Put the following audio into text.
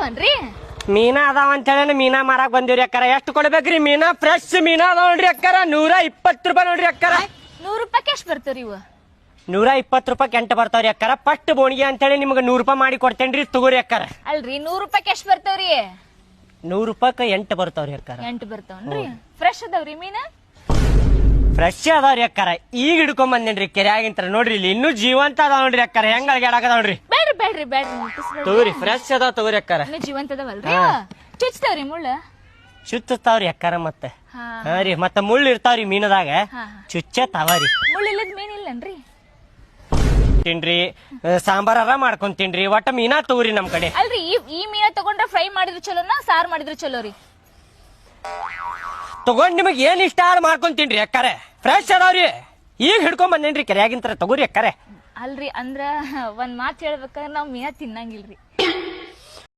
ಅದಾವನ್ರಿ? ಮೀನಾ ಅದಾವ ಅಂತ ಹೇಳಿ ಮೀನಾ ಮಾರಾಕ್ ಬಂದಿವ್ರಿ ಅಕ್ಕಾರ. ಎಷ್ಟು ಕೊಡ್ಬೇಕ್ರಿ ಮೀನಾ? ಫ್ರೆಶ್ ಮೀನಾ ಅದಾವ ನೋಡ್ರಿ ಅಕ್ಕಾರ. ನೂರ ಇಪ್ಪತ್ತು ರೂಪಾಯಿ ನೋಡ್ರಿ ಅಕ್ಕಾರ. ನೂರ್ ರೂಪಾಯಿ ಎಷ್ಟು ಬರ್ತಾವ್ರಿ ಇವ? ನೂರ ಇಪ್ಪತ್ತು ರೂಪಾಯಿ ಎಂಟು ಬರ್ತಾವ್ರಿ ಅಕ್ಕಾರ. ಫಸ್ಟ್ ಬೋಣಿಗೆ ಅಂತ ಹೇಳಿ ನಿಮ್ಗೆ ನೂರು ರೂಪಾಯಿ ಮಾಡಿ ಕೊಡ್ತೇನ್ರಿ ತಗೋರಿ ಅಕ್ಕಾರ. ಅಲ್ರಿ ನೂರ್ ರೂಪಾಯಿ ಎಷ್ಟು ಬರ್ತಾವ್ರಿ ನೂರು ರೂಪಾಯಿ ಎಂಟು ಬರ್ತಾವ್ರಿ ಅಕ್ಕಾರ. ಎಂಟು ಬರ್ತಾವನ್ರಿ ಫ್ರೆಶ್ ಅದಾವ್ರಿ ಮೀನಾ? ಫ್ರೆಶ್ ಅದಾವ್ರಿ ಅಕ್ಕಾರ. ಈಗ ಹಿಡ್ಕೊಂಡ್ ಬಂದೇನ್ರಿ ಕೆರೆಯಾಗಿಂತ ನೋಡ್ರಿ ಇಲ್ಲಿ ಇನ್ನೂ ಜೀವಂತ ಅದಾವ ನೋಡ್ರಿ ಅಕ್ಕಾರ. ಹೆಂಗ್ ಅಳಗ್ಯಾಡಕದ ನೋಡ್ರಿ. ಬೇಡ್ರಿ ಬೇಡ್ರಿ. ಮುಟ್ಟಿಸ್ಬೇಡ್ರಿ. ತಗೋರಿ ಫ್ರೆಶ್ ಅದಾವ ತಗೋರಿ ಅಕ್ಕಾರ. ಇನ್ನು ಜೀವಂತ ಅದಾವಲ್ರಿ ಚುಚ್ತಾವ್ರಿ ಮುಳ್ಳ? ಚುಚ್ಚತಾವ್ರಿ ಅಕ್ಕಾರ ಮತ್ತೆ. ಹಾ. ಹಾ ರೀ ಮತ್ತ ಮುಳ್ಳು ಇರ್ತಾವ್ರಿ ಮೀನದಾಗ. ಹಾ ಚುಚ್ಚ ತಾವರಿ ಮುಳ್ಳಿಲ್ಲದ ಮೀನ್ ಇಲ್ಲನ್ರಿ? ತಿನ್ರಿ ಸಾಂಬಾರ ಮಾಡ್ಕೊಂಡ್ ತಿನ್ರಿ. ಒಟ್ಟ ಮೀನಾ ತಗೋರಿ ನಮ್ ಕಡೆ. ಅಲ್ರಿ ಈ ಈ ಮೀನ ತಗೊಂಡ್ರ ಫ್ರೈ ಮಾಡಿದ್ರು ಚಲೋನಾ ಸಾರ್ ಮಾಡಿದ್ರು ಚಲೋ ರೀ ತಗೊಂಡ್ ನಿಮಗ್ ಏನ್ ಇಷ್ಟ ಆದ್ ಮಾಡ್ಕೊಂಡ್ ತಿನ್ರಿ ಅಕ್ಕಾರೆ. ಫ್ರೆಶ್ ಅದಾವ್ರಿ. ಈಗ ಹಿಡ್ಕೊಂಡ್ ಬಂದೇನ್ರಿ ಕೆರೆಯಾಗಿಂತ ತಗೋರಿ ಅಕ್ಕಾರೆ. ಅಲ್ರಿ ಅಂದ್ರ ಒಂದ್ ಮಾತ್ ಹೇಳ್ಬೇಕಂದ್ರ ನಾವು ಮೀನಾ ತಿನ್ನಂಗಿಲ್ರಿ.